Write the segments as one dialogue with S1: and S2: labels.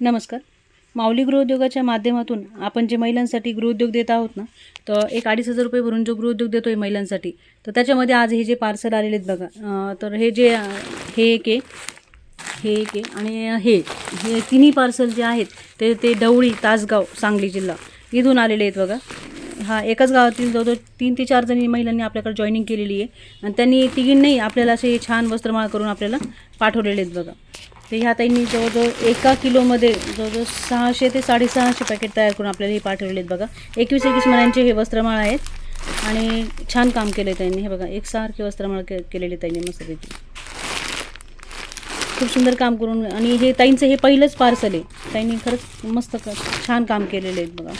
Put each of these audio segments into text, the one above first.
S1: नमस्कार. माऊली गृहोद्योगाच्या माध्यमातून आपण जे महिलांसाठी गृहोद्योग देत आहोत ना तर एक अडीच हजार रुपये भरून जो गृहोद्योग देतो आहे महिलांसाठी तर त्याच्यामध्ये आज हे जे पार्सल आलेले आहेत बघा. तर हे जे हे एक आहे हे एक आहे आणि हे हे तिन्ही पार्सल जे आहेत ते ते ढवळी तासगाव सांगली जिल्हा इथून आलेले आहेत बघा. हा एकाच गावातील जवळजवळ तीन ते चार जणी महिलांनी आपल्याकडे जॉईनिंग केलेली आहे. आणि त्यांनी तिघींनाही आपल्याला असे छान वस्त्रमाळ करून आपल्याला पाठवलेले आहेत बघा. तर ह्या ताईंनी जवळजवळ एका किलोमध्ये जवळजवळ सहाशे ते साडेसहाशे पॅकेट तयार करून आपल्याला हे पाठवलेले आहेत बघा. एकवीस एकवीस महिन्यांचे हे वस्त्रमाळ आहेत आणि छान काम केलं आहे त्यांनी हे बघा एकसारखे वस्त्रमाळ के केलेले त्यांनी मस्तपैकी. खूप सुंदर काम करून आणि हे ताईंचं हे पहिलंच पार्सल आहे. ताईंनी खरंच मस्त छान काम केलेलं आहे बघा.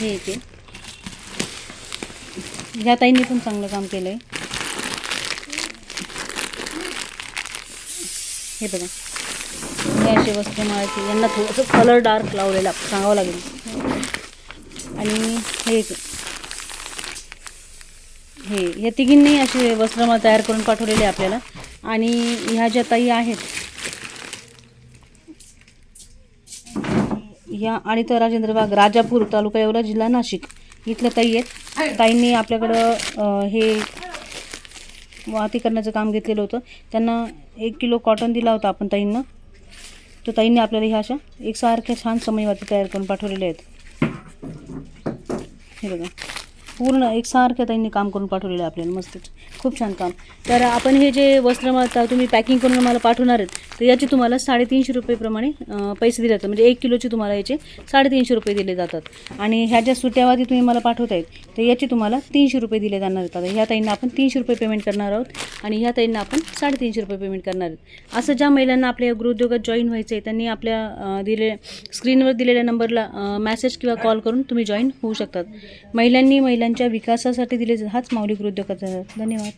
S1: हे एक ह्या ताईंनी पण चांगलं काम केलं आहे हे बघा. हे असे वस्त्रमाळाचे यांना थोडंसं कलर डार्क लावलेला सांगावं लागेल. आणि हे हे या तिघींनी असे वस्त्रमाळ तयार करून पाठवलेले आपल्याला. आणि ह्या ज्या ताई आहेत ह्या आणि तर राजेंद्र बाग राजापूर तालुका येवला जिल्हा नाशिक. इथल्या ताई आहेत. ताईंनी आपल्याकडं हे वाहती करण्याचं काम घेतलेलं होतं. त्यांना एक किलो कॉटन दिला होता आपण ताईंना. तर ताईंनी आपल्याला ह्या अशा एकसारख्या छान समयवाती तयार करून पाठवलेल्या आहेत. हे बघा. पूर्ण एकसारख्या त्यांनी काम करून पाठवलेलं आहे आपल्याला. मस्त. खूप छान काम. तर आपण हे जे वस्त्र आता तुम्ही पॅकिंग करून मला पाठवणार आहेत तर याची तुम्हाला साडेतीनशे रुपयेप्रमाणे पैसे दिले जातात. म्हणजे एक किलोचे तुम्हाला याचे साडेतीनशे रुपये दिले जातात. आणि ह्या ज्या सुट्यावादी तुम्ही मला पाठवतायत तर याचे तुम्हाला तीनशे रुपये दिले जाणार आहेत. ह्या ताईंना आपण तीनशे रुपये पेमेंट करणार आहोत आणि ह्या ताईंना आपण साडेतीनशे रुपये पेमेंट करणार आहेत. असं ज्या महिलांना आपल्या या गृहोद्योगात जॉईन व्हायचं आहे त्यांनी आपल्या दिले स्क्रीनवर दिलेल्या नंबरला मॅसेज किंवा कॉल करून तुम्ही जॉईन होऊ शकतात. महिलांनी महिला महिलांच्या विकासासाठी दिले हाच माऊली गृहोद्योगाचा धन्यवाद.